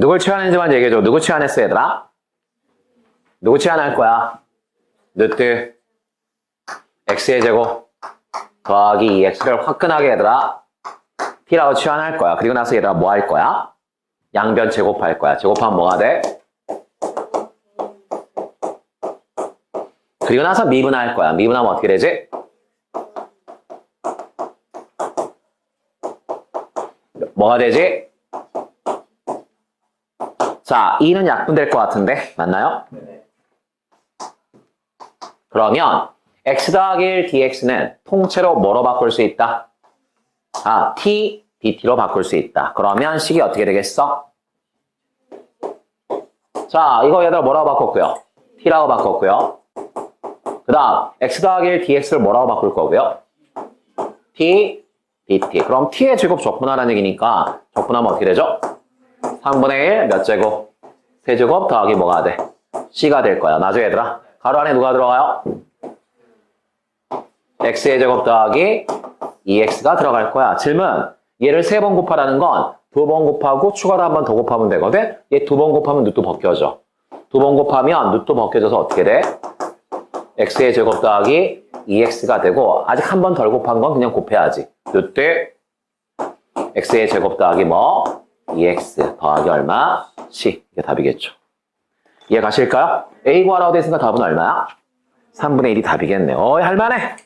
누굴 치환했는지만 얘기해줘. 누구 치환했어, 얘들아? 누구 치환할 거야? 느트 x의 제곱 더하기 2x를 화끈하게 얘들아 t라고 치환할 거야. 그리고 나서 얘들아 뭐 할 거야? 양변 제곱할 거야. 제곱하면 뭐가 돼? 그리고 나서 미분할 거야. 미분하면 어떻게 되지? 뭐가 되지? 자, 2는 약분될 것 같은데 맞나요? 그러면 x 더하기 1 dx는 통째로 뭐로 바꿀 수 있다? 아, t dt로 바꿀 수 있다. 그러면 식이 어떻게 되겠어? 자, 이거 얘들아 뭐라고 바꿨고요? t라고 바꿨고요. 그 다음 x 더하기 1 dx를 뭐라고 바꿀 거고요? t dt. 그럼 t의 제곱 적분하라는 얘기니까 적분하면 어떻게 되죠? 3분의 1 몇 제곱? 세제곱 더하기 뭐가 돼? c가 될 거야. 맞아 얘들아? 가로 안에 누가 들어가요? x의 제곱 더하기 2x가 들어갈 거야. 질문. 얘를 세 번 곱하라는 건 두 번 곱하고 추가로 한 번 더 곱하면 되거든? 얘 두 번 곱하면 루트 벗겨져. 두 번 곱하면 루트 벗겨져서 어떻게 돼? x의 제곱 더하기 2x가 되고 아직 한 번 덜 곱한 건 그냥 곱해야지. 루트 x의 제곱 더하기 뭐? 2x 더하기 얼마? c. 이게 답이겠죠. 이해 가실까요? a 구하라고 돼 있으니까 답은 얼마야? 3분의 1이 답이겠네. 어이 할만해.